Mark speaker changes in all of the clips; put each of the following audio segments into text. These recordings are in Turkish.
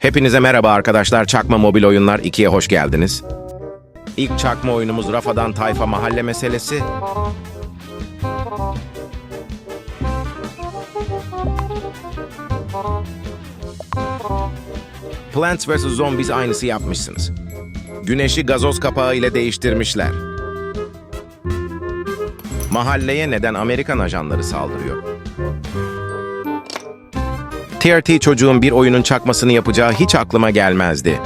Speaker 1: Hepinize merhaba arkadaşlar. Çakma Mobil Oyunlar 2'ye hoş geldiniz. İlk çakma oyunumuz Rafadan Tayfa Mahalle Meselesi. Plants vs. Zombies aynısı yapmışsınız. Güneşi gazoz kapağı ile değiştirmişler. Mahalleye neden Amerikan ajanları saldırıyor? TRT çocuğun bir oyunun çakmasını yapacağı hiç aklıma gelmezdi.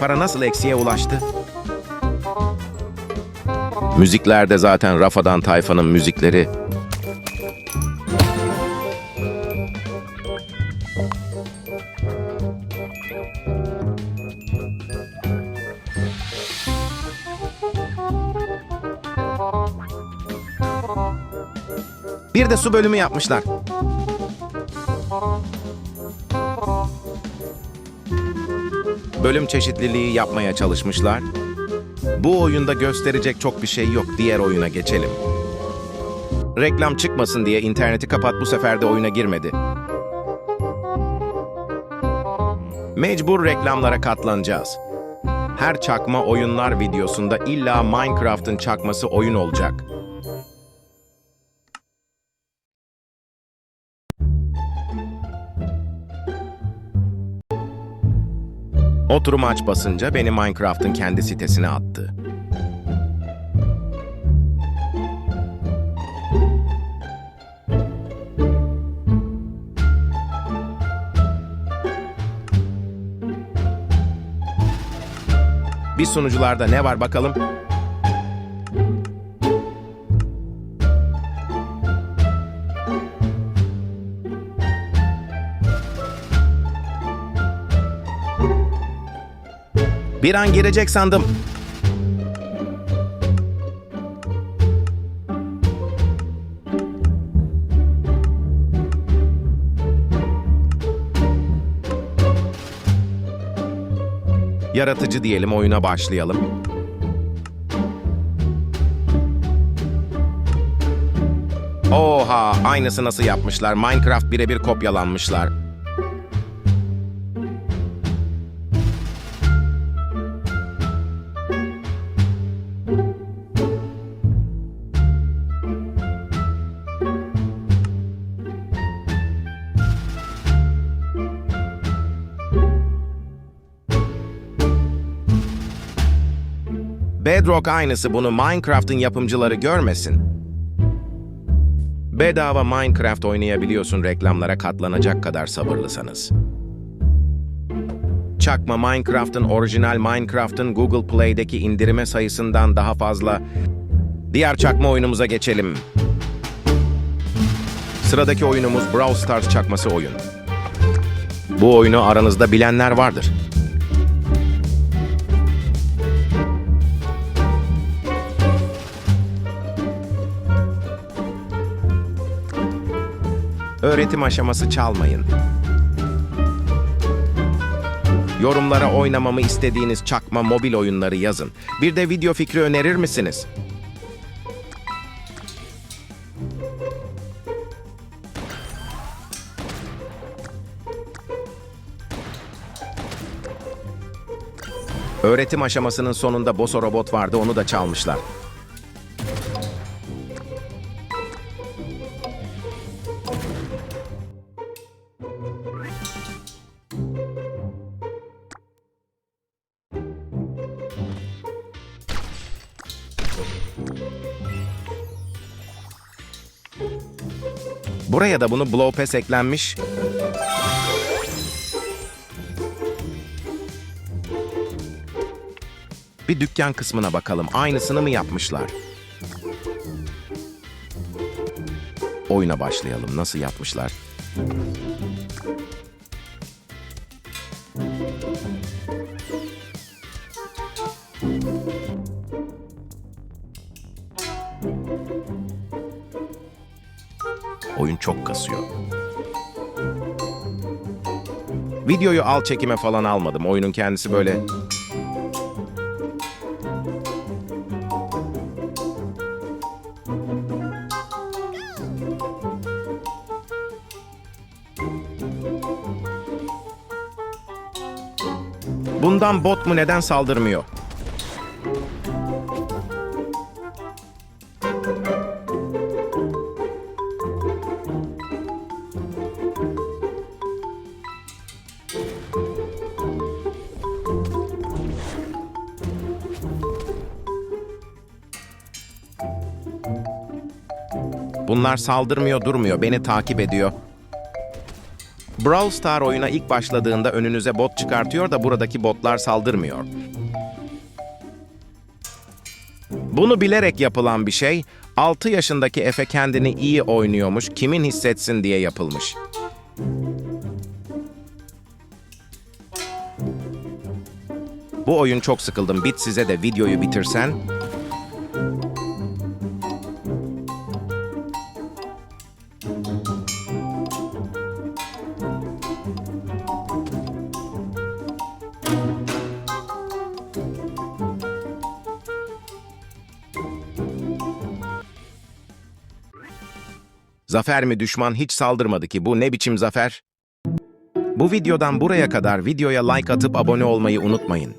Speaker 1: Para nasıl eksiğe ulaştı? Müzikler de zaten Rafadan Tayfa'nın müzikleri. Bir de su bölümü yapmışlar. Bölüm çeşitliliği yapmaya çalışmışlar. Bu oyunda gösterecek çok bir şey yok. Diğer oyuna geçelim. Reklam çıkmasın diye interneti kapat bu sefer de oyuna girmedi. Mecbur reklamlara katlanacağız. Her çakma oyunlar videosunda illa Minecraft'ın çakması oyun olacak. Oturum aç basınca beni Minecraft'ın kendi sitesine attı. Bir sunucularda ne var bakalım? Bir an girecek sandım. Yaratıcı diyelim oyuna başlayalım. Oha, aynısı nasıl yapmışlar? Minecraft birebir kopyalanmışlar. Bedrock aynısı bunu Minecraft'ın yapımcıları görmesin. Bedava Minecraft oynayabiliyorsun reklamlara katlanacak kadar sabırlısanız. Çakma Minecraft'ın orijinal Minecraft'ın Google Play'deki indirime sayısından daha fazla. Diğer çakma oyunumuza geçelim. Sıradaki oyunumuz Brawl Stars çakması oyun. Bu oyunu aranızda bilenler vardır. Öğretim aşaması çalmayın. Yorumlara oynamamı istediğiniz çakma mobil oyunları yazın. Bir de video fikri önerir misiniz? Öğretim aşamasının sonunda Boso robot vardı, onu da çalmışlar. Buraya da bunu Blow Pass eklenmiş. Bir dükkan kısmına bakalım. Aynısını mı yapmışlar? Oyuna başlayalım. Nasıl yapmışlar? Oyun çok kasıyor. Videoyu al çekime falan almadım. Oyunun kendisi böyle Bundan bot mu neden saldırmıyor? Bunlar saldırmıyor durmuyor, beni takip ediyor. Brawl Star oyuna ilk başladığında önünüze bot çıkartıyor da buradaki botlar saldırmıyor. Bunu bilerek yapılan bir şey, 6 yaşındaki Efe kendini iyi oynuyormuş, kimin hissetsin diye yapılmış. Bu oyun çok sıkıldım. Bit size de videoyu bitirsen. Zafer mi düşman hiç saldırmadı ki bu ne biçim zafer? Bu videodan buraya kadar videoya like atıp abone olmayı unutmayın.